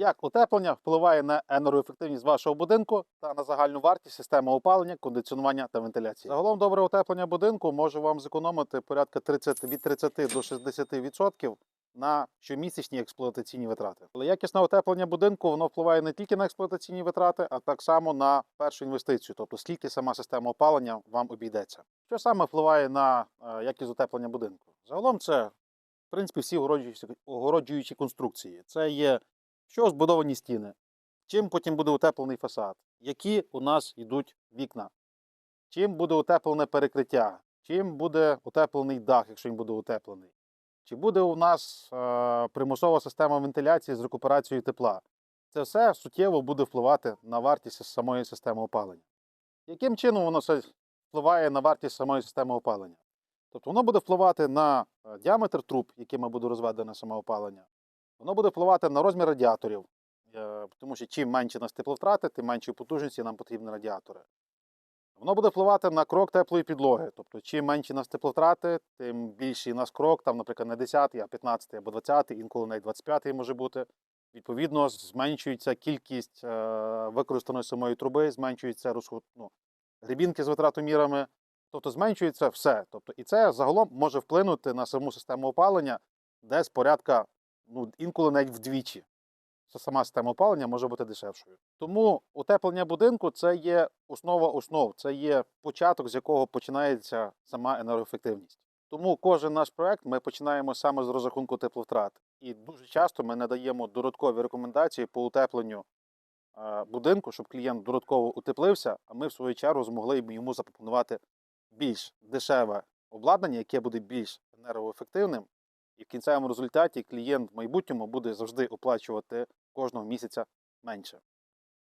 Як утеплення впливає на енергоефективність вашого будинку та на загальну вартість системи опалення, кондиціонування та вентиляції? Загалом добре утеплення будинку може вам зекономити порядка 30, від 30 до 60% на щомісячні експлуатаційні витрати. Але якісне утеплення будинку воно впливає не тільки на експлуатаційні витрати, а так само на першу інвестицію, тобто скільки сама система опалення вам обійдеться. Що саме впливає на е, якість утеплення будинку? Загалом це, в принципі, всі огороджуючі, конструкції. Це є що збудовані стіни, чим потім буде утеплений фасад, які у нас йдуть вікна, чим буде утеплене перекриття, чим буде утеплений дах, якщо він буде утеплений. Чи буде у нас е, примусова система вентиляції з рекуперацією тепла? Це все суттєво буде впливати на вартість самої системи опалення. Яким чином воно все впливає на вартість самої системи опалення? Тобто воно буде впливати на е, діаметр труб, якими буде розведене саме опалення. Воно буде впливати на розмір радіаторів, е, тому що чим менше нас тепловтрати, тим меншої потужності нам потрібні радіатори. Воно буде впливати на крок теплої підлоги. Тобто, чим менші нас тепловтрати, тим більший нас крок, там, наприклад, не 10, а 15 або 20, інколи навіть 25 може бути. Відповідно, зменшується кількість е, використаної самої труби, зменшується розход, ну, грібінки з витратомірами, тобто зменшується все. Тобто, і це загалом може вплинути на саму систему опалення десь порядка, ну, інколи навіть вдвічі. Це сама система опалення може бути дешевшою. Тому утеплення будинку це є основа основ, це є початок, з якого починається сама енергоефективність. Тому кожен наш проект ми починаємо саме з розрахунку тепловтрат. І дуже часто ми надаємо додаткові рекомендації по утепленню е, будинку, щоб клієнт додатково утеплився, а ми в свою чергу змогли йому запропонувати більш дешеве обладнання, яке буде більш енергоефективним. І в кінцевому результаті клієнт в майбутньому буде завжди оплачувати кожного місяця менше.